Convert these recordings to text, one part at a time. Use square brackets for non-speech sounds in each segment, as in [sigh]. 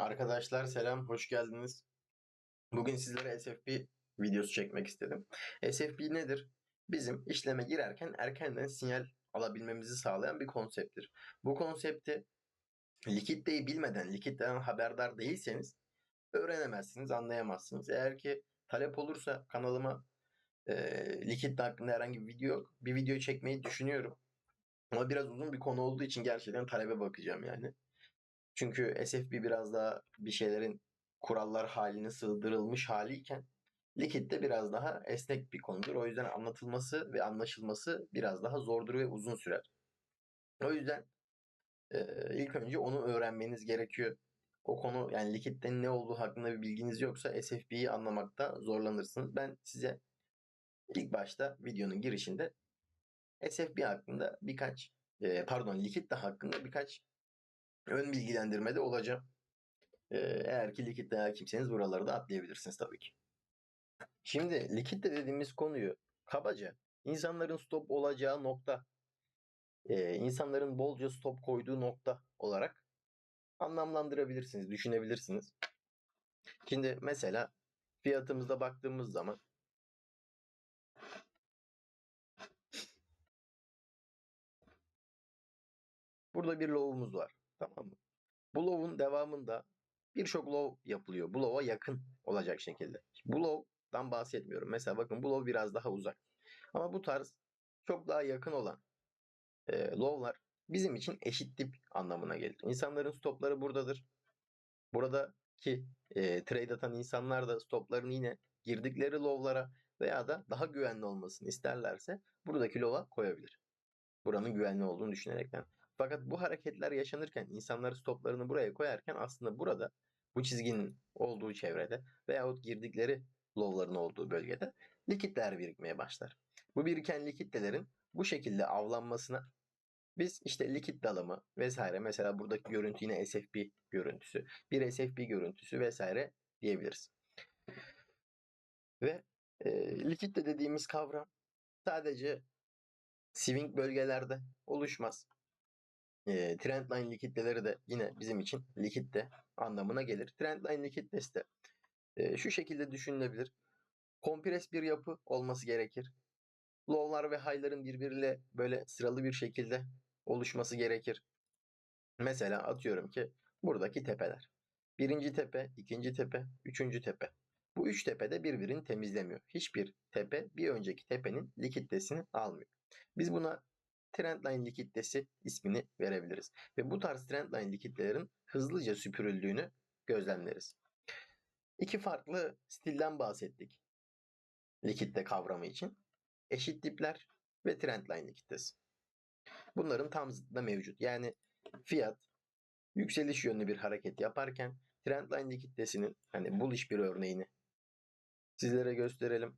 Arkadaşlar selam, hoş geldiniz. Bugün sizlere SFP videosu çekmek istedim. SFP nedir? Bizim işleme girerken erkenden sinyal alabilmemizi sağlayan bir konsepttir. Bu konsepti likiditeyi bilmeden, likiditeden haberdar değilseniz öğrenemezsiniz, anlayamazsınız. Eğer ki talep olursa kanalıma e, likitte hakkında herhangi bir video yok. Bir video çekmeyi düşünüyorum. Ama biraz uzun bir konu olduğu için gerçekten talebe bakacağım yani. Çünkü SFB biraz daha bir şeylerin kurallar haline sığdırılmış haliyken likit de biraz daha esnek bir konudur. O yüzden anlatılması ve anlaşılması biraz daha zordur ve uzun sürer. O yüzden e, ilk önce onu öğrenmeniz gerekiyor. O konu yani likitten ne olduğu hakkında bir bilginiz yoksa SFB'yi anlamakta zorlanırsınız. Ben size ilk başta videonun girişinde SFB hakkında birkaç e, pardon likit de hakkında birkaç ön bilgilendirmede olacağım. Ee, eğer ki likitte hakimseniz buraları da atlayabilirsiniz tabii ki. Şimdi likitte dediğimiz konuyu kabaca insanların stop olacağı nokta, e, insanların bolca stop koyduğu nokta olarak anlamlandırabilirsiniz, düşünebilirsiniz. Şimdi mesela fiyatımızda baktığımız zaman burada bir low'umuz var. Tamam mı? Bu low'un devamında birçok low yapılıyor. Bu low'a yakın olacak şekilde. Bu low'dan bahsetmiyorum. Mesela bakın bu low biraz daha uzak. Ama bu tarz çok daha yakın olan e, low'lar bizim için eşit dip anlamına gelir. İnsanların stopları buradadır. Buradaki e, trade atan insanlar da stoplarını yine girdikleri low'lara veya da daha güvenli olmasını isterlerse buradaki low'a koyabilir. Buranın güvenli olduğunu düşünerekten. Fakat bu hareketler yaşanırken insanlar stoplarını buraya koyarken aslında burada bu çizginin olduğu çevrede veyahut girdikleri low'ların olduğu bölgede likitler birikmeye başlar. Bu biriken likitlerin bu şekilde avlanmasına biz işte likit dalımı vesaire mesela buradaki görüntü yine SFP görüntüsü, bir SFP görüntüsü vesaire diyebiliriz. Ve e, likit de dediğimiz kavram sadece swing bölgelerde oluşmaz e, trendline likitteleri de yine bizim için likitte anlamına gelir. Trendline likittesi de e, şu şekilde düşünülebilir. Kompres bir yapı olması gerekir. Low'lar ve high'ların birbiriyle böyle sıralı bir şekilde oluşması gerekir. Mesela atıyorum ki buradaki tepeler. Birinci tepe, ikinci tepe, üçüncü tepe. Bu üç tepe de birbirini temizlemiyor. Hiçbir tepe bir önceki tepenin likittesini almıyor. Biz buna trendline likittesi ismini verebiliriz. Ve bu tarz trendline likitlerin hızlıca süpürüldüğünü gözlemleriz. İki farklı stilden bahsettik likitte kavramı için. Eşit dipler ve trendline likittesi. Bunların tam zıttı mevcut. Yani fiyat yükseliş yönlü bir hareket yaparken trendline likittesinin hani bullish bir örneğini sizlere gösterelim.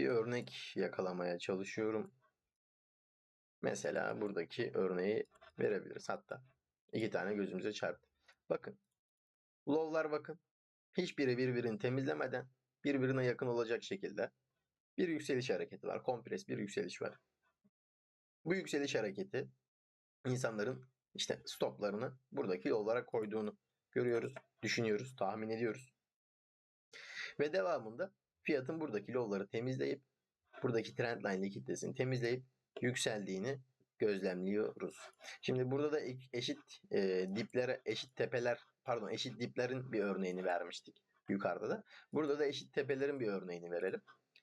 Bir örnek yakalamaya çalışıyorum. Mesela buradaki örneği verebiliriz. Hatta iki tane gözümüze çarptı. Bakın. Low'lar bakın. Hiçbiri birbirini temizlemeden birbirine yakın olacak şekilde bir yükseliş hareketi var. Kompres bir yükseliş var. Bu yükseliş hareketi insanların işte stoplarını buradaki yollara koyduğunu görüyoruz, düşünüyoruz, tahmin ediyoruz. Ve devamında fiyatın buradaki low'ları temizleyip buradaki trendline likiditesini temizleyip yükseldiğini gözlemliyoruz. Şimdi burada da eşit e, diplere, eşit tepeler, pardon eşit diplerin bir örneğini vermiştik yukarıda da. Burada da eşit tepelerin bir örneğini verelim.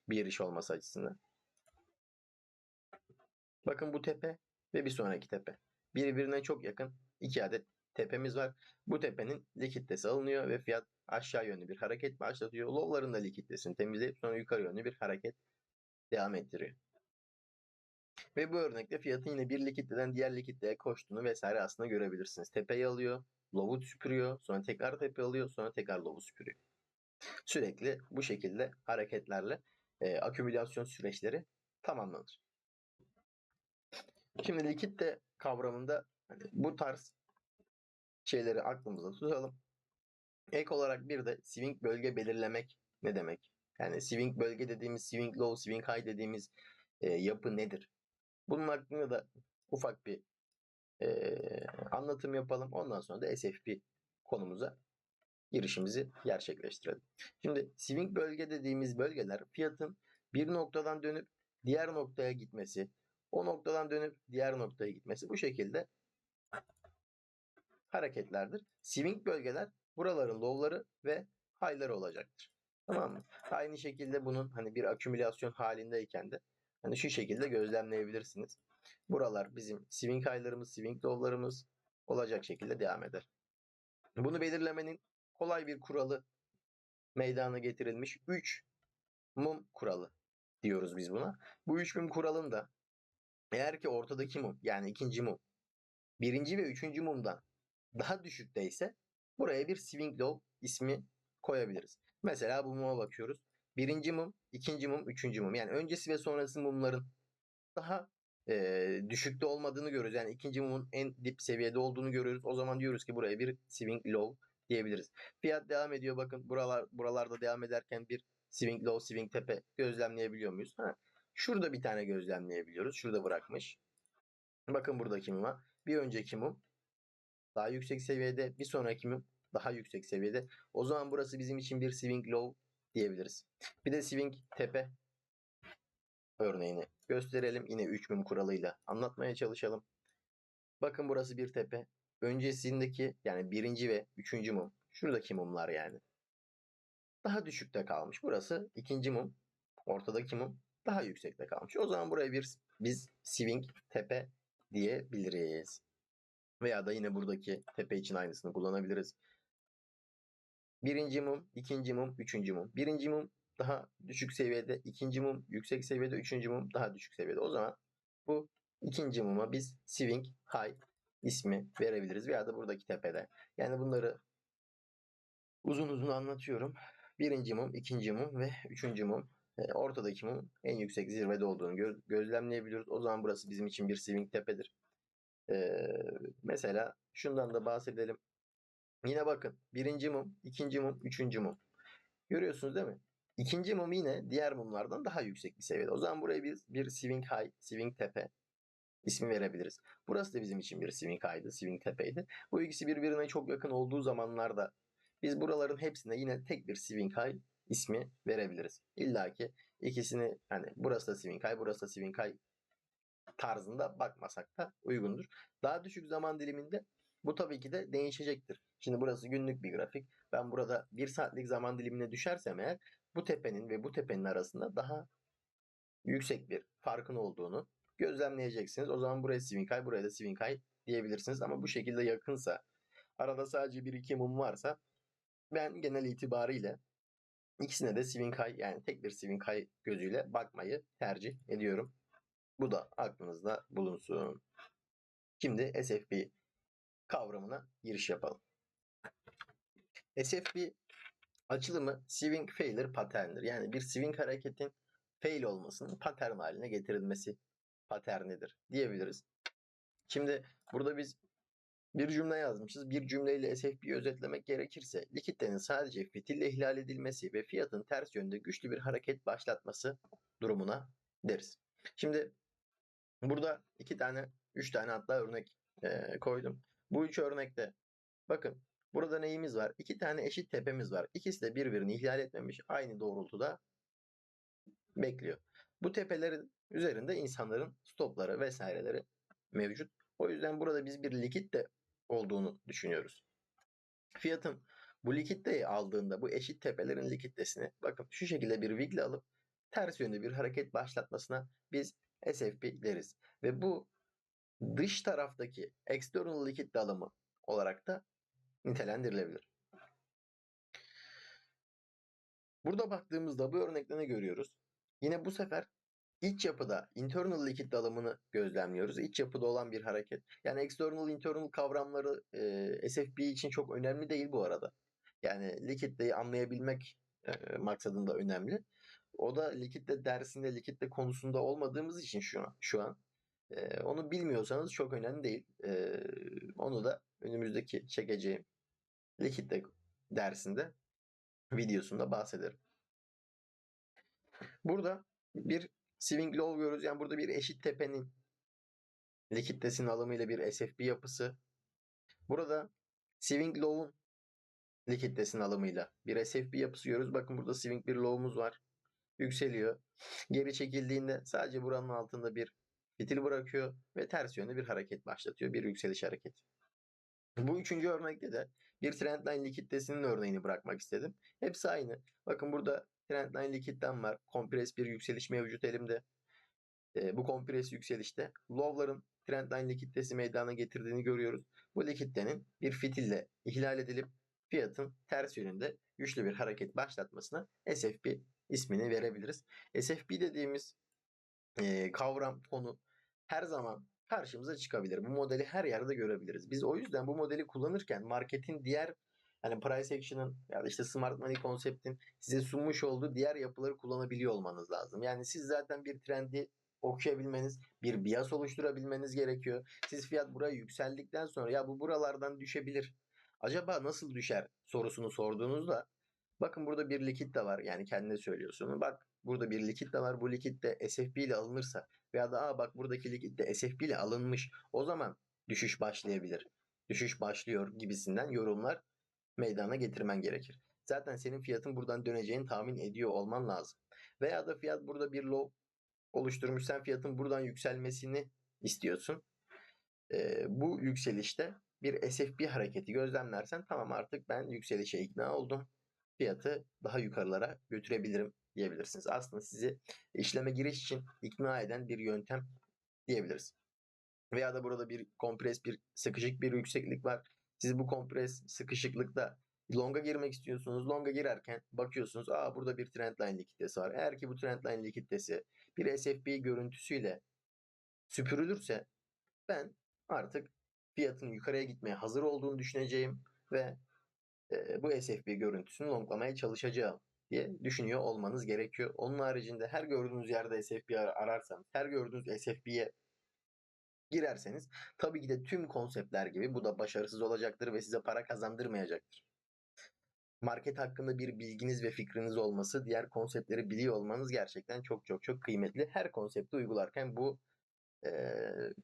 Bir iş olması açısından. Bakın bu tepe ve bir sonraki tepe. Birbirine çok yakın iki adet tepemiz var. Bu tepenin likiditesi alınıyor ve fiyat aşağı yönlü bir hareket başlatıyor. Low'ların da likiditesini temizleyip sonra yukarı yönlü bir hareket devam ettiriyor. Ve bu örnekte fiyatın yine bir likiditeden diğer likiditeye koştuğunu vesaire aslında görebilirsiniz. Tepeyi alıyor, low'u süpürüyor, sonra tekrar tepe alıyor, sonra tekrar low'u süpürüyor. Sürekli bu şekilde hareketlerle e, akümülasyon süreçleri tamamlanır. Şimdi likitte kavramında hani bu tarz şeyleri aklımızda tutalım. Ek olarak bir de swing bölge belirlemek ne demek? Yani swing bölge dediğimiz, swing low, swing high dediğimiz e, yapı nedir? Bunun hakkında da ufak bir eee, anlatım yapalım. Ondan sonra da SFP konumuza girişimizi gerçekleştirelim. Şimdi swing bölge dediğimiz bölgeler fiyatın bir noktadan dönüp diğer noktaya gitmesi, o noktadan dönüp diğer noktaya gitmesi bu şekilde hareketlerdir. Swing bölgeler buraların low'ları ve high'ları olacaktır. Tamam mı? [laughs] Aynı şekilde bunun hani bir akümülasyon halindeyken de hani şu şekilde gözlemleyebilirsiniz. Buralar bizim swing high'larımız, swing low'larımız olacak şekilde devam eder. Bunu belirlemenin kolay bir kuralı meydana getirilmiş 3 mum kuralı diyoruz biz buna. Bu 3 mum kuralında eğer ki ortadaki mum yani ikinci mum birinci ve üçüncü mumdan daha düşükteyse buraya bir swing low ismi koyabiliriz. Mesela bu muma bakıyoruz. Birinci mum, ikinci mum, üçüncü mum. Yani öncesi ve sonrası mumların daha e, düşükte olmadığını görüyoruz. Yani ikinci mumun en dip seviyede olduğunu görüyoruz. O zaman diyoruz ki buraya bir swing low diyebiliriz. Fiyat devam ediyor. Bakın buralar buralarda devam ederken bir swing low, swing tepe gözlemleyebiliyor muyuz? Ha. Şurada bir tane gözlemleyebiliyoruz. Şurada bırakmış. Bakın buradaki muma. Bir önceki mum daha yüksek seviyede, bir sonraki mum daha yüksek seviyede. O zaman burası bizim için bir swing low diyebiliriz. Bir de swing tepe örneğini gösterelim. Yine 3 mum kuralıyla anlatmaya çalışalım. Bakın burası bir tepe. Öncesindeki yani birinci ve üçüncü mum. Şuradaki mumlar yani. Daha düşükte kalmış. Burası ikinci mum. Ortadaki mum daha yüksekte kalmış. O zaman buraya bir biz swing tepe diyebiliriz. Veya da yine buradaki tepe için aynısını kullanabiliriz. Birinci mum, ikinci mum, üçüncü mum. Birinci mum daha düşük seviyede, ikinci mum yüksek seviyede, üçüncü mum daha düşük seviyede. O zaman bu ikinci muma biz swing high ismi verebiliriz veya da buradaki tepede. Yani bunları uzun uzun anlatıyorum. Birinci mum, ikinci mum ve üçüncü mum. E, ortadaki mum en yüksek zirvede olduğunu gö- gözlemleyebiliyoruz. O zaman burası bizim için bir swing tepedir. E, mesela şundan da bahsedelim. Yine bakın birinci mum, ikinci mum, üçüncü mum. Görüyorsunuz değil mi? İkinci mum yine diğer mumlardan daha yüksek bir seviyede. O zaman buraya biz bir swing high, swing tepe ismi verebiliriz. Burası da bizim için bir swing high'dı, swing tepeydi. Bu ikisi birbirine çok yakın olduğu zamanlarda biz buraların hepsine yine tek bir swing high ismi verebiliriz. İlla ki ikisini hani burası da swing high, burası da swing high tarzında bakmasak da uygundur. Daha düşük zaman diliminde bu tabii ki de değişecektir. Şimdi burası günlük bir grafik. Ben burada bir saatlik zaman dilimine düşersem eğer bu tepenin ve bu tepenin arasında daha yüksek bir farkın olduğunu gözlemleyeceksiniz. O zaman buraya high, buraya da high diyebilirsiniz. Ama bu şekilde yakınsa, arada sadece bir iki mum varsa ben genel itibariyle ikisine de high yani tek bir high gözüyle bakmayı tercih ediyorum. Bu da aklınızda bulunsun. Şimdi SFP kavramına giriş yapalım. SFP açılımı swing failure pattern'dir. Yani bir swing hareketin fail olmasının patern haline getirilmesi paternidir diyebiliriz. Şimdi burada biz bir cümle yazmışız. Bir cümleyle SFP'yi özetlemek gerekirse likitlerin sadece fitille ihlal edilmesi ve fiyatın ters yönde güçlü bir hareket başlatması durumuna deriz. Şimdi burada iki tane, üç tane hatta örnek e, koydum. Bu üç örnekte bakın burada neyimiz var? İki tane eşit tepemiz var. İkisi de birbirini ihlal etmemiş. Aynı doğrultuda bekliyor. Bu tepelerin üzerinde insanların stopları vesaireleri mevcut. O yüzden burada biz bir likit de olduğunu düşünüyoruz. Fiyatın bu likitteyi aldığında bu eşit tepelerin likidesini bakın şu şekilde bir wiggle alıp ters yönde bir hareket başlatmasına biz SFP deriz. Ve bu dış taraftaki external likit dağılımı olarak da nitelendirilebilir. Burada baktığımızda bu örnekte ne görüyoruz? Yine bu sefer iç yapıda internal likit dağılımını gözlemliyoruz. İç yapıda olan bir hareket. Yani external internal kavramları e, SFP için çok önemli değil bu arada. Yani likitteyi anlayabilmek e, maksadında önemli. O da likitte dersinde, likitte konusunda olmadığımız için şu an, şu an e, onu bilmiyorsanız çok önemli değil. E, onu da önümüzdeki çekeceğim likitte dersinde videosunda bahsederim. Burada bir swing low görüyoruz. Yani burada bir eşit tepenin likiditesinin alımıyla bir SFP yapısı. Burada swing low'un likiditesinin alımıyla bir SFP yapısı görüyoruz. Bakın burada swing bir low'umuz var. Yükseliyor. Geri çekildiğinde sadece buranın altında bir fitil bırakıyor ve ters yönde bir hareket başlatıyor. Bir yükseliş hareketi. Bu üçüncü örnekte de bir trendline likiditesinin örneğini bırakmak istedim. Hepsi aynı. Bakın burada trendline likitten var. Kompres bir yükseliş mevcut elimde. E, bu kompres yükselişte low'ların trendline likiditesi meydana getirdiğini görüyoruz. Bu likiditenin bir fitille ihlal edilip fiyatın ters yönünde güçlü bir hareket başlatmasına SFP ismini verebiliriz. SFP dediğimiz e, kavram konu her zaman karşımıza çıkabilir. Bu modeli her yerde görebiliriz. Biz o yüzden bu modeli kullanırken marketin diğer hani price action'ın ya da işte smart money konseptin size sunmuş olduğu diğer yapıları kullanabiliyor olmanız lazım. Yani siz zaten bir trendi okuyabilmeniz, bir bias oluşturabilmeniz gerekiyor. Siz fiyat buraya yükseldikten sonra ya bu buralardan düşebilir. Acaba nasıl düşer sorusunu sorduğunuzda bakın burada bir likit de var. Yani kendine söylüyorsun. Bak burada bir likit de var. Bu likit de SFP ile alınırsa veya da Aa, bak buradaki likit de SFP ile alınmış. O zaman düşüş başlayabilir. Düşüş başlıyor gibisinden yorumlar meydana getirmen gerekir. Zaten senin fiyatın buradan döneceğini tahmin ediyor olman lazım. Veya da fiyat burada bir low oluşturmuş. Sen fiyatın buradan yükselmesini istiyorsun. Ee, bu yükselişte bir SFP hareketi gözlemlersen tamam artık ben yükselişe ikna oldum. Fiyatı daha yukarılara götürebilirim diyebilirsiniz. Aslında sizi işleme giriş için ikna eden bir yöntem diyebiliriz. Veya da burada bir kompres bir sıkışık bir yükseklik var. Siz bu kompres sıkışıklıkta longa girmek istiyorsunuz. Longa girerken bakıyorsunuz aa burada bir trendline likiditesi var. Eğer ki bu trendline likiditesi bir SFP görüntüsüyle süpürülürse ben artık fiyatın yukarıya gitmeye hazır olduğunu düşüneceğim ve bu SFP görüntüsünü longlamaya çalışacağım diye düşünüyor olmanız gerekiyor. Onun haricinde her gördüğünüz yerde SFP ararsanız, her gördüğünüz SFP'ye girerseniz tabii ki de tüm konseptler gibi bu da başarısız olacaktır ve size para kazandırmayacaktır. Market hakkında bir bilginiz ve fikriniz olması, diğer konseptleri biliyor olmanız gerçekten çok çok çok kıymetli. Her konsepti uygularken bu e,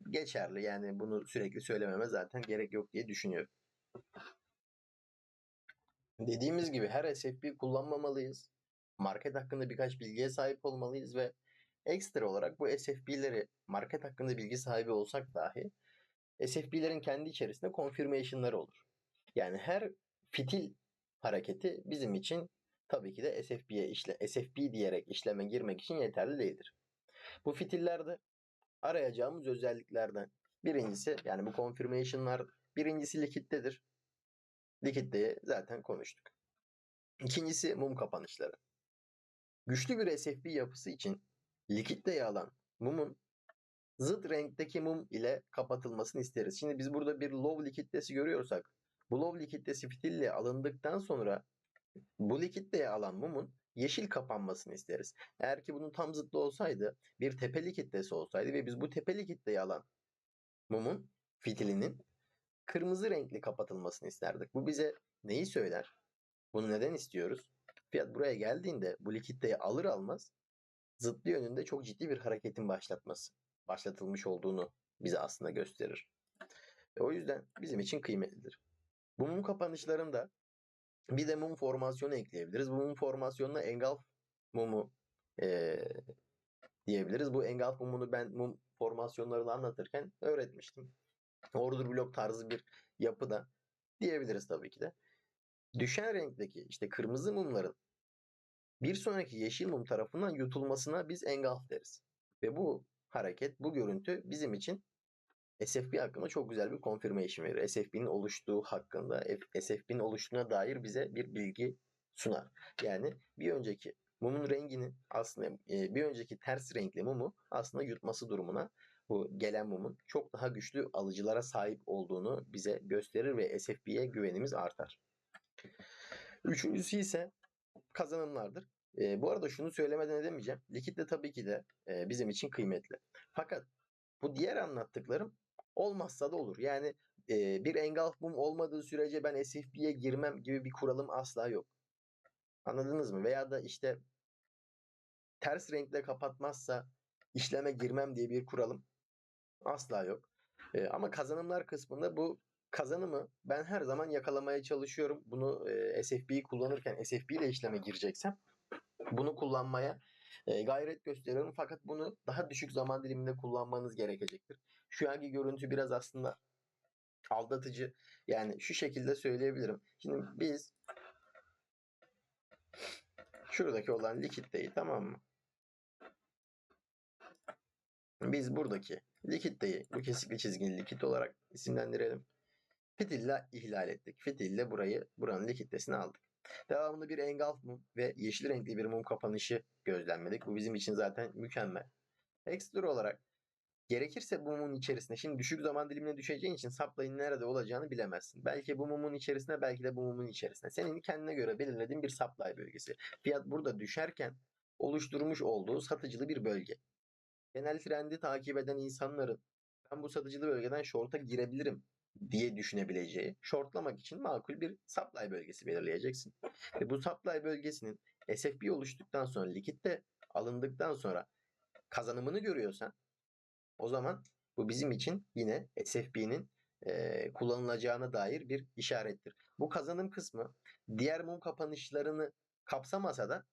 geçerli. Yani bunu sürekli söylememe zaten gerek yok diye düşünüyorum. Dediğimiz gibi her SFP kullanmamalıyız. Market hakkında birkaç bilgiye sahip olmalıyız ve ekstra olarak bu SFP'leri market hakkında bilgi sahibi olsak dahi SFP'lerin kendi içerisinde confirmation'ları olur. Yani her fitil hareketi bizim için tabii ki de SFP'ye işle SFP diyerek işleme girmek için yeterli değildir. Bu fitillerde arayacağımız özelliklerden birincisi yani bu confirmation'lar birincisi likittedir. Likiditeyi zaten konuştuk. İkincisi mum kapanışları. Güçlü bir SFP yapısı için likiditeyi alan mumun zıt renkteki mum ile kapatılmasını isteriz. Şimdi biz burada bir low likiditesi görüyorsak bu low likiditesi fitille alındıktan sonra bu likiditeyi alan mumun yeşil kapanmasını isteriz. Eğer ki bunun tam zıttı olsaydı bir tepe likiditesi olsaydı ve biz bu tepe likiditeyi alan mumun fitilinin kırmızı renkli kapatılmasını isterdik. Bu bize neyi söyler? Bunu neden istiyoruz? Fiyat buraya geldiğinde bu likiditeyi alır almaz zıtlı yönünde çok ciddi bir hareketin başlatması, başlatılmış olduğunu bize aslında gösterir. Ve o yüzden bizim için kıymetlidir. Bu mum kapanışlarında bir de mum formasyonu ekleyebiliriz. Bu mum formasyonuna engulf mumu ee, diyebiliriz. Bu engulf mumunu ben mum formasyonlarını anlatırken öğretmiştim. Order blok tarzı bir yapıda diyebiliriz tabii ki de. Düşen renkteki işte kırmızı mumların bir sonraki yeşil mum tarafından yutulmasına biz engulf deriz. Ve bu hareket, bu görüntü bizim için SFP hakkında çok güzel bir confirmation verir. SFP'nin oluştuğu hakkında, SFP'nin oluştuğuna dair bize bir bilgi sunar. Yani bir önceki mumun rengini aslında bir önceki ters renkli mumu aslında yutması durumuna bu gelen mumun çok daha güçlü alıcılara sahip olduğunu bize gösterir ve SFP'ye güvenimiz artar. Üçüncüsü ise kazanımlardır. E, bu arada şunu söylemeden edemeyeceğim. Likit de tabii ki de e, bizim için kıymetli. Fakat bu diğer anlattıklarım olmazsa da olur. Yani e, bir engulf mum olmadığı sürece ben SFP'ye girmem gibi bir kuralım asla yok. Anladınız mı? Veya da işte ters renkle kapatmazsa işleme girmem diye bir kuralım asla yok. Ee, ama kazanımlar kısmında bu kazanımı ben her zaman yakalamaya çalışıyorum. Bunu e, SFB'yi kullanırken SFB ile işleme gireceksem bunu kullanmaya e, gayret gösteriyorum. Fakat bunu daha düşük zaman diliminde kullanmanız gerekecektir. Şu anki görüntü biraz aslında aldatıcı. Yani şu şekilde söyleyebilirim. Şimdi biz şuradaki olan likitteyi tamam mı? Biz buradaki likitteyi bu kesikli çizgili likit olarak isimlendirelim. Fitille ihlal ettik. Fitille burayı buranın likittesini aldık. Devamında bir engulf mum ve yeşil renkli bir mum kapanışı gözlemledik. Bu bizim için zaten mükemmel. Ekstra olarak gerekirse bu mumun içerisine şimdi düşük zaman dilimine düşeceğin için saplayın nerede olacağını bilemezsin. Belki bu mumun içerisine belki de bu mumun içerisine. Senin kendine göre belirlediğin bir supply bölgesi. Fiyat burada düşerken oluşturmuş olduğu satıcılı bir bölge. Genel trendi takip eden insanların ben bu satıcılı bölgeden short'a girebilirim diye düşünebileceği shortlamak için makul bir supply bölgesi belirleyeceksin. Ve bu supply bölgesinin SFB oluştuktan sonra likitte alındıktan sonra kazanımını görüyorsan o zaman bu bizim için yine SFB'nin e, kullanılacağına dair bir işarettir. Bu kazanım kısmı diğer mum kapanışlarını kapsamasa da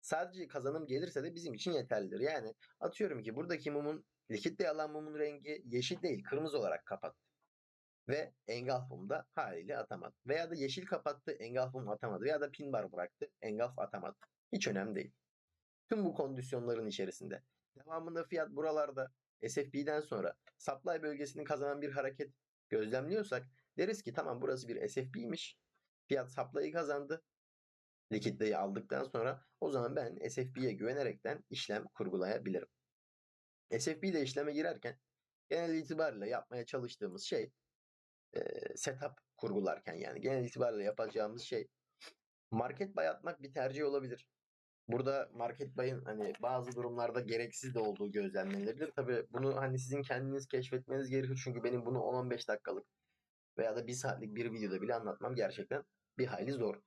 sadece kazanım gelirse de bizim için yeterlidir. Yani atıyorum ki buradaki mumun likitte alan mumun rengi yeşil değil kırmızı olarak kapattı. Ve engulf mumda haliyle atamadı. Veya da yeşil kapattı engulf mum atamadı. Veya da pin bar bıraktı engulf atamadı. Hiç önemli değil. Tüm bu kondisyonların içerisinde. Devamında fiyat buralarda SFB'den sonra supply bölgesini kazanan bir hareket gözlemliyorsak deriz ki tamam burası bir SFB'ymiş. Fiyat supply'ı kazandı. Likitleyi aldıktan sonra o zaman ben SFB'ye güvenerekten işlem kurgulayabilirim. SFB ile işleme girerken genel itibariyle yapmaya çalıştığımız şey e, setup kurgularken yani genel itibariyle yapacağımız şey market buy atmak bir tercih olabilir. Burada market buy'ın hani bazı durumlarda gereksiz de olduğu gözlemlenebilir. Tabi bunu hani sizin kendiniz keşfetmeniz gerekiyor. Çünkü benim bunu 10-15 dakikalık veya da bir saatlik bir videoda bile anlatmam gerçekten bir hayli zor.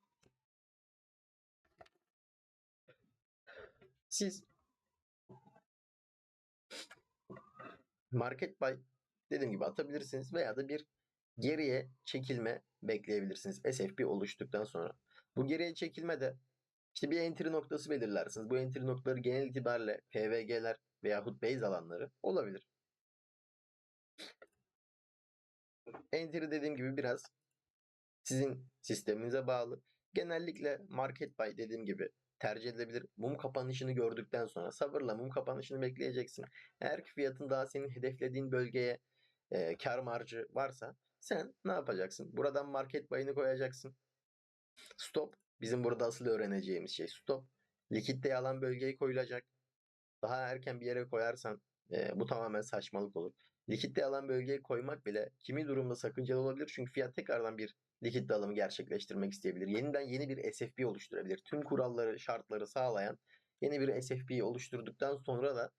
Siz market buy dediğim gibi atabilirsiniz veya da bir geriye çekilme bekleyebilirsiniz SFP oluştuktan sonra. Bu geriye çekilme de işte bir entry noktası belirlersiniz. Bu entry noktaları genel itibariyle PVG'ler veyahut base alanları olabilir. Entry dediğim gibi biraz sizin sisteminize bağlı. Genellikle market buy dediğim gibi tercih edilebilir. Mum kapanışını gördükten sonra sabırla mum kapanışını bekleyeceksin. Eğer ki fiyatın daha senin hedeflediğin bölgeye e, kar marjı varsa sen ne yapacaksın? Buradan market buy'ını koyacaksın. Stop bizim burada asıl öğreneceğimiz şey. Stop likitte alan bölgeye koyulacak. Daha erken bir yere koyarsan e, bu tamamen saçmalık olur. Likitte alan bölgeye koymak bile kimi durumda sakıncalı olabilir. Çünkü fiyat tekrardan bir likit alımı gerçekleştirmek isteyebilir. Yeniden yeni bir SFP oluşturabilir. Tüm kuralları, şartları sağlayan yeni bir SFP oluşturduktan sonra da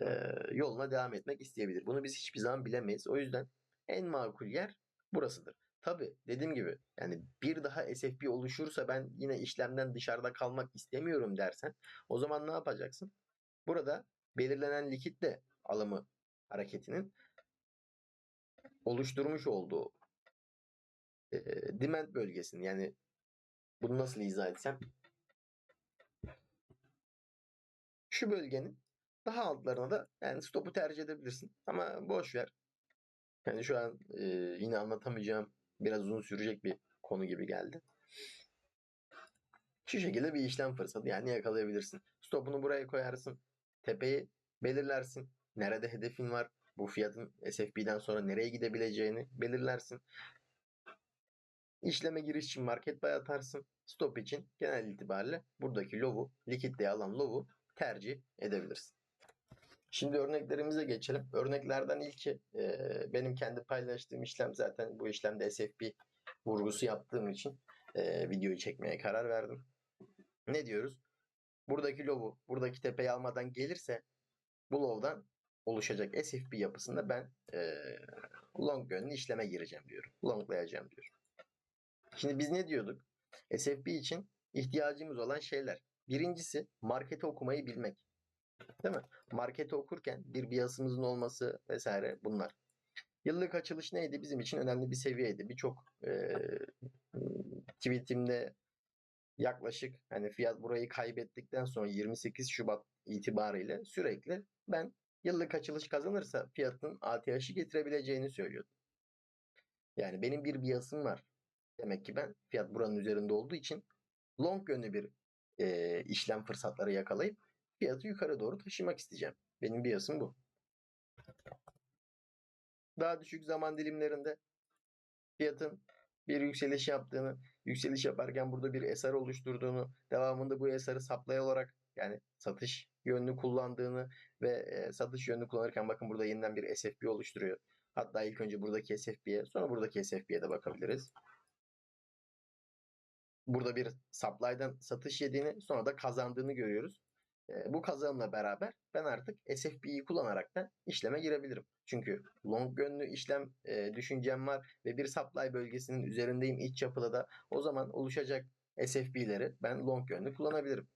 e, yoluna devam etmek isteyebilir. Bunu biz hiçbir zaman bilemeyiz. O yüzden en makul yer burasıdır. Tabi dediğim gibi yani bir daha SFP oluşursa ben yine işlemden dışarıda kalmak istemiyorum dersen o zaman ne yapacaksın? Burada belirlenen likitle alımı hareketinin oluşturmuş olduğu e, demand bölgesini yani bunu nasıl izah etsem şu bölgenin daha altlarına da yani stopu tercih edebilirsin ama boş ver. Yani şu an e, yine anlatamayacağım biraz uzun sürecek bir konu gibi geldi. Şu şekilde bir işlem fırsatı yani yakalayabilirsin. Stopunu buraya koyarsın. Tepeyi belirlersin. Nerede hedefin var? Bu fiyatın SFB'den sonra nereye gidebileceğini belirlersin. İşleme giriş için market buy atarsın. Stop için genel itibariyle buradaki low'u, likitte alan low'u tercih edebilirsin. Şimdi örneklerimize geçelim. Örneklerden ilki e, benim kendi paylaştığım işlem zaten bu işlemde SFP vurgusu yaptığım için e, videoyu çekmeye karar verdim. Ne diyoruz? Buradaki low'u, buradaki tepeyi almadan gelirse bu low'dan oluşacak SFP yapısında ben e, long yönlü işleme gireceğim diyorum. Longlayacağım diyorum. Şimdi biz ne diyorduk? SFP için ihtiyacımız olan şeyler. Birincisi marketi okumayı bilmek. Değil mi? Marketi okurken bir biasımızın olması vesaire bunlar. Yıllık açılış neydi? Bizim için önemli bir seviyeydi. Birçok e, tweetimde yaklaşık hani fiyat burayı kaybettikten sonra 28 Şubat itibariyle sürekli ben yıllık açılış kazanırsa fiyatın ATH'i getirebileceğini söylüyordum. Yani benim bir biasım var. Demek ki ben fiyat buranın üzerinde olduğu için long yönlü bir e, işlem fırsatları yakalayıp fiyatı yukarı doğru taşımak isteyeceğim. Benim biasım bu. Daha düşük zaman dilimlerinde fiyatın bir yükseliş yaptığını, yükseliş yaparken burada bir eser oluşturduğunu, devamında bu eseri supply olarak yani satış yönlü kullandığını ve e, satış yönlü kullanırken bakın burada yeniden bir SFP oluşturuyor. Hatta ilk önce buradaki SFP'ye sonra buradaki SFP'ye de bakabiliriz. Burada bir supply'dan satış yediğini sonra da kazandığını görüyoruz. E, bu kazanımla beraber ben artık SFP'yi kullanarak da işleme girebilirim. Çünkü long yönlü işlem e, düşüncem var ve bir supply bölgesinin üzerindeyim iç yapıda da o zaman oluşacak SFP'leri ben long yönlü kullanabilirim.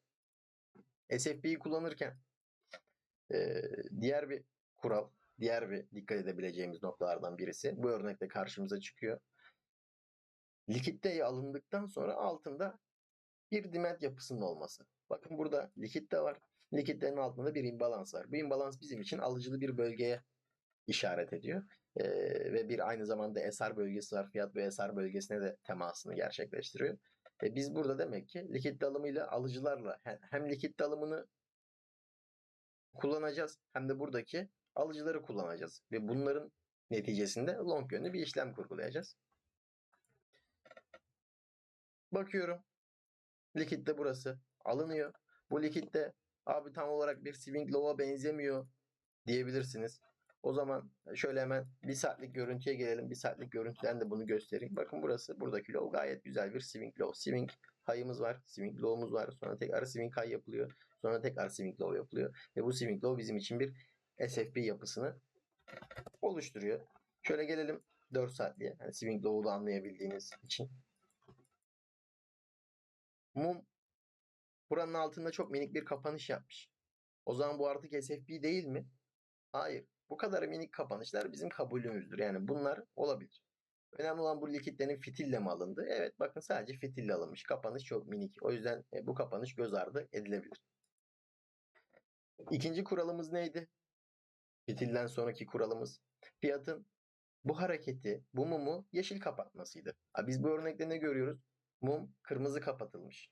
SFP'yi kullanırken e, diğer bir kural, diğer bir dikkat edebileceğimiz noktalardan birisi bu örnekte karşımıza çıkıyor. Likitte alındıktan sonra altında bir dimet yapısının olması. Bakın burada likit de var. Likitlerin altında bir imbalans var. Bu imbalans bizim için alıcılı bir bölgeye işaret ediyor. Ee, ve bir aynı zamanda SR bölgesi var. Fiyat ve SR bölgesine de temasını gerçekleştiriyor. E biz burada demek ki likit dalımıyla alıcılarla hem likit dalımını kullanacağız hem de buradaki alıcıları kullanacağız. Ve bunların neticesinde long yönlü bir işlem kurgulayacağız. Bakıyorum. Likit de burası. Alınıyor. Bu likit de abi tam olarak bir swing low'a benzemiyor diyebilirsiniz. O zaman şöyle hemen bir saatlik görüntüye gelelim. Bir saatlik görüntüden de bunu göstereyim. Bakın burası buradaki low gayet güzel bir swing low. Swing high'ımız var. Swing low'umuz var. Sonra tekrar swing high yapılıyor. Sonra tekrar swing low yapılıyor. Ve bu swing low bizim için bir SFP yapısını oluşturuyor. Şöyle gelelim 4 saatliğe. Yani swing low'u da anlayabildiğiniz için. Mum buranın altında çok minik bir kapanış yapmış. O zaman bu artık SFP değil mi? Hayır. Bu kadar minik kapanışlar bizim kabulümüzdür. Yani bunlar olabilir. Önemli olan bu likitlerin fitille mi alındı? Evet bakın sadece fitille alınmış. Kapanış çok minik. O yüzden e, bu kapanış göz ardı edilebilir. İkinci kuralımız neydi? Fitilden sonraki kuralımız fiyatın bu hareketi, bu mumu yeşil kapatmasıydı. Biz bu örnekte ne görüyoruz? Mum kırmızı kapatılmış.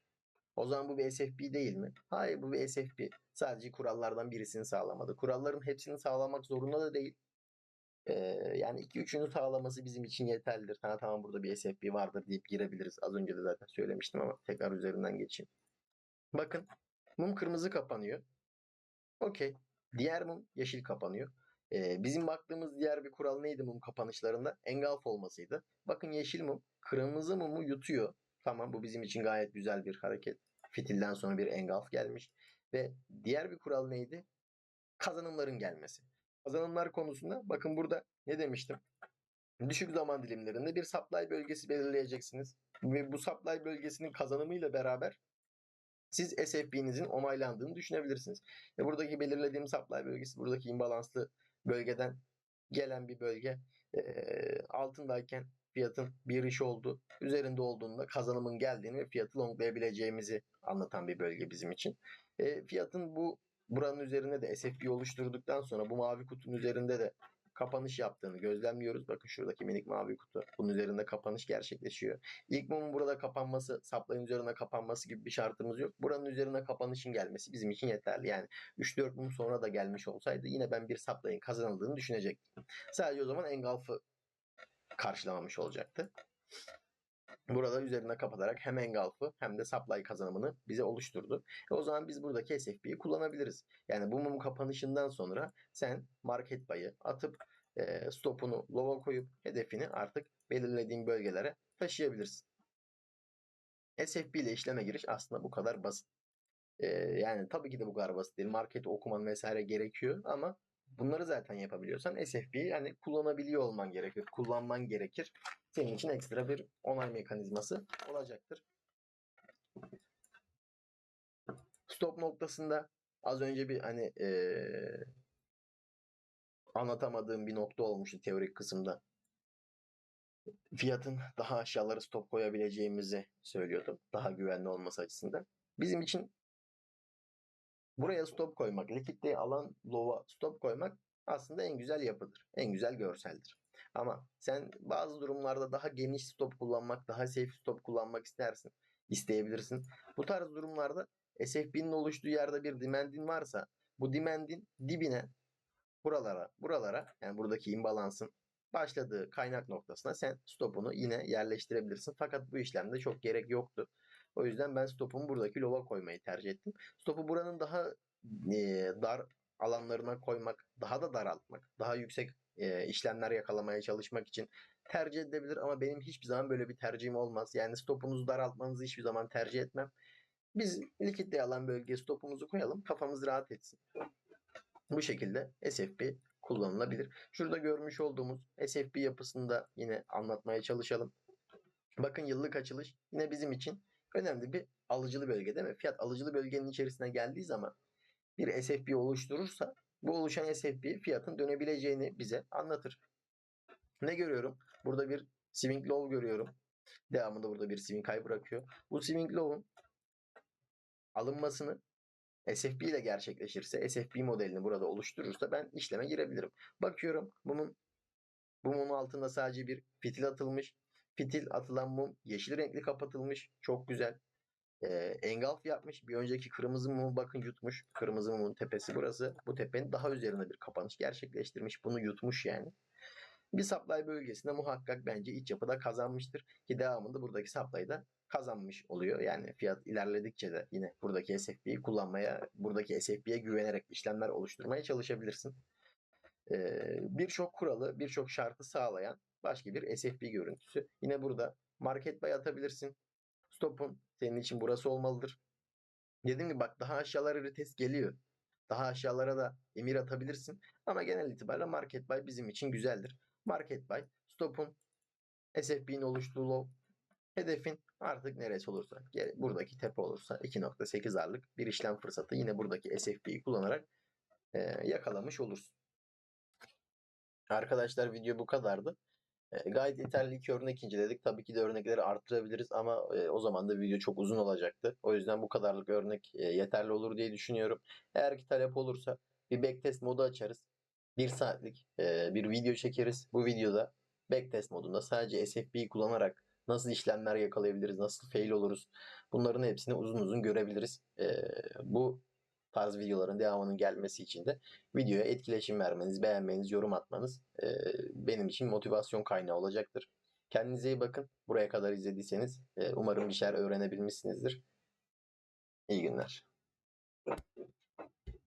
O zaman bu bir SFP değil mi? Hayır bu bir SFP. Sadece kurallardan birisini sağlamadı. Kuralların hepsini sağlamak zorunda da değil. Ee, yani 2-3'ünü sağlaması bizim için yeterlidir. Ha, tamam burada bir SFP vardır deyip girebiliriz. Az önce de zaten söylemiştim ama tekrar üzerinden geçeyim. Bakın mum kırmızı kapanıyor. Okey. Diğer mum yeşil kapanıyor. Ee, bizim baktığımız diğer bir kural neydi mum kapanışlarında? Engulf olmasıydı. Bakın yeşil mum kırmızı mumu yutuyor. Tamam bu bizim için gayet güzel bir hareket. Fitilden sonra bir engulf gelmiş. Ve diğer bir kural neydi? Kazanımların gelmesi. Kazanımlar konusunda bakın burada ne demiştim? Düşük zaman dilimlerinde bir supply bölgesi belirleyeceksiniz. Ve bu supply bölgesinin kazanımıyla beraber siz SFP'nizin onaylandığını düşünebilirsiniz. Ve buradaki belirlediğim supply bölgesi buradaki imbalanslı bölgeden gelen bir bölge. E, altındayken fiyatın bir iş oldu. Üzerinde olduğunda kazanımın geldiğini ve fiyatı longlayabileceğimizi anlatan bir bölge bizim için. E, fiyatın bu buranın üzerinde de SFP oluşturduktan sonra bu mavi kutunun üzerinde de kapanış yaptığını gözlemliyoruz. Bakın şuradaki minik mavi kutu. Bunun üzerinde kapanış gerçekleşiyor. İlk mumun burada kapanması, saplayın üzerine kapanması gibi bir şartımız yok. Buranın üzerine kapanışın gelmesi bizim için yeterli. Yani 3-4 mum sonra da gelmiş olsaydı yine ben bir saplayın kazanıldığını düşünecektim. Sadece o zaman engulf'ı karşılamamış olacaktı. Burada üzerine kapatarak hem engulf'ı hem de supply kazanımını bize oluşturdu. E o zaman biz buradaki SFP'yi kullanabiliriz. Yani bu mum kapanışından sonra sen market payı atıp e, stopunu low'a koyup hedefini artık belirlediğin bölgelere taşıyabilirsin. SFP ile işleme giriş aslında bu kadar basit. E, yani tabii ki de bu kadar basit değil. Market okuman vesaire gerekiyor ama Bunları zaten yapabiliyorsan SFP'yi yani kullanabiliyor olman gerekir. Kullanman gerekir. Senin için ekstra bir onay mekanizması olacaktır. Stop noktasında az önce bir hani ee, anlatamadığım bir nokta olmuştu teorik kısımda. Fiyatın daha aşağıları stop koyabileceğimizi söylüyordum. Daha güvenli olması açısından. Bizim için buraya stop koymak, likidite alan low'a stop koymak aslında en güzel yapıdır. En güzel görseldir. Ama sen bazı durumlarda daha geniş stop kullanmak, daha safe stop kullanmak istersin. isteyebilirsin. Bu tarz durumlarda SFB'nin oluştuğu yerde bir demandin varsa bu demandin dibine buralara, buralara yani buradaki imbalansın başladığı kaynak noktasına sen stopunu yine yerleştirebilirsin. Fakat bu işlemde çok gerek yoktu. O yüzden ben stopumu buradaki lova koymayı tercih ettim. Stopu buranın daha e, dar alanlarına koymak, daha da daraltmak, daha yüksek e, işlemler yakalamaya çalışmak için tercih edilebilir ama benim hiçbir zaman böyle bir tercihim olmaz. Yani stopunuzu daraltmanızı hiçbir zaman tercih etmem. Biz likitte alan bölgeye stopumuzu koyalım, kafamız rahat etsin. Bu şekilde SFP kullanılabilir. Şurada görmüş olduğumuz SFP yapısını da yine anlatmaya çalışalım. Bakın yıllık açılış yine bizim için önemli bir alıcılı bölge değil mi? Fiyat alıcılı bölgenin içerisine geldiği zaman bir SFP oluşturursa bu oluşan SFP fiyatın dönebileceğini bize anlatır. Ne görüyorum? Burada bir swing low görüyorum. Devamında burada bir swing high bırakıyor. Bu swing low'un alınmasını SFP ile gerçekleşirse, SFP modelini burada oluşturursa ben işleme girebilirim. Bakıyorum mumun bu mumun altında sadece bir fitil atılmış. Fitil atılan mum yeşil renkli kapatılmış. Çok güzel. Ee, engulf yapmış. Bir önceki kırmızı mumu bakın yutmuş. Kırmızı mumun tepesi burası. Bu tepenin daha üzerine bir kapanış gerçekleştirmiş. Bunu yutmuş yani. Bir supply bölgesinde muhakkak bence iç yapıda kazanmıştır. Ki devamında buradaki supply da kazanmış oluyor. Yani fiyat ilerledikçe de yine buradaki SFP'yi kullanmaya, buradaki SFP'ye güvenerek işlemler oluşturmaya çalışabilirsin. Ee, birçok kuralı, birçok şartı sağlayan başka bir SFP görüntüsü. Yine burada market buy atabilirsin. Stop'un senin için burası olmalıdır. Dediğim gibi bak daha aşağılara retest geliyor. Daha aşağılara da emir atabilirsin. Ama genel itibariyle market buy bizim için güzeldir. Market buy, stop'un SFP'nin oluştuğu low, hedefin artık neresi olursa, buradaki tepe olursa 2.8 arlık bir işlem fırsatı yine buradaki SFP'yi kullanarak e, yakalamış olursun. Arkadaşlar video bu kadardı. Gayet yeterli iki örnek inceledik. Tabii ki de örnekleri arttırabiliriz ama o zaman da video çok uzun olacaktı. O yüzden bu kadarlık örnek yeterli olur diye düşünüyorum. Eğer ki talep olursa bir backtest modu açarız. Bir saatlik bir video çekeriz. Bu videoda backtest modunda sadece SFP'yi kullanarak nasıl işlemler yakalayabiliriz, nasıl fail oluruz bunların hepsini uzun uzun görebiliriz. Bu tarz videoların devamının gelmesi için de videoya etkileşim vermeniz, beğenmeniz, yorum atmanız e, benim için motivasyon kaynağı olacaktır. Kendinize iyi bakın. Buraya kadar izlediyseniz e, umarım bir şeyler öğrenebilmişsinizdir. İyi günler.